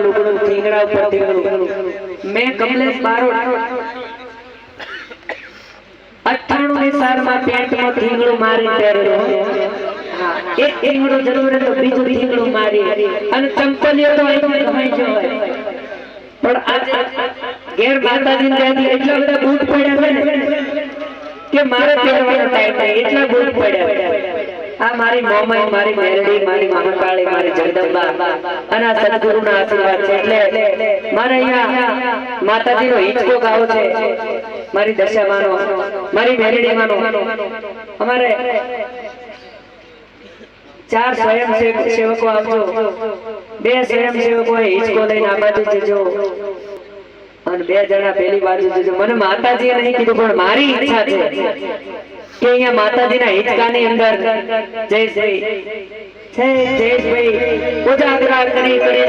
ઉપર લુગડું ઠીંગડા ઉપર ઠીંગડું મેં કમલેશ બારોટ અઠ્ઠાણું ની સાલમાં પેન્ટમાં થીંગડું મારી પહેરેલો એક થીંગડું જરૂર તો બીજું થીંગડું મારી. અને ચંપલીઓ તો અહીં ગમાઈ ગયો પણ આજે ઘેર માતાજી ત્યાંથી એટલા બધા બૂટ પડ્યા કે મારે પહેરવાનો ટાઈમ થાય એટલા બૂટ પડ્યા આ મારી મોમાઈ, મારી મેરડી, મારી મહાકાળી, મારી જગદંબા અને આ સદગુરુના આશીર્વાદ છે. એટલે મારે અહીંયા માતાજીનો હિંચકો ગાવો છે. મારી દશામાનો, મારી મેરડીમાંનો. અમારે ચાર સ્વયં સેવ- સેવકો આપજો બે સ્વયં સેવકો હિંચકો લઈને આ બાજુ જજો. અને બે જણા પેલી બાજુ જજો. મને માતાજીએ નહીં કીધું, પણ મારી ઈચ્છા છે. કે અહીંયા માતાજીના હિંચકાની અંદર જય શ્રી. જય જય શ્રી. પૂજા કરી હોય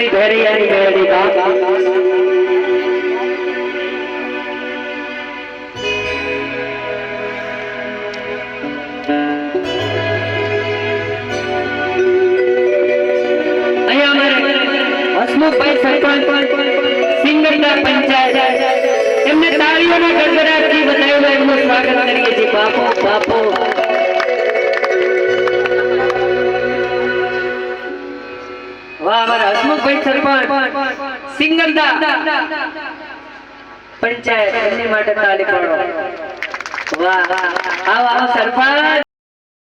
એક બાજુ મારી ભેરિયાની મેલડી બા અહીંયા અમારે હસમુખભાઈ સરપંચ સિંગરના પંચાયત એમને તાળીઓના ગડગડાટથી વધાવ્યું એમનું સ્વાગત કરીએ છીએ બાપો બાપો હસમુખભાઈ સરપંચ સિંગરના પંચાયત એમની માટે તાલી પાડો વાહ આવો આવો સરપંચ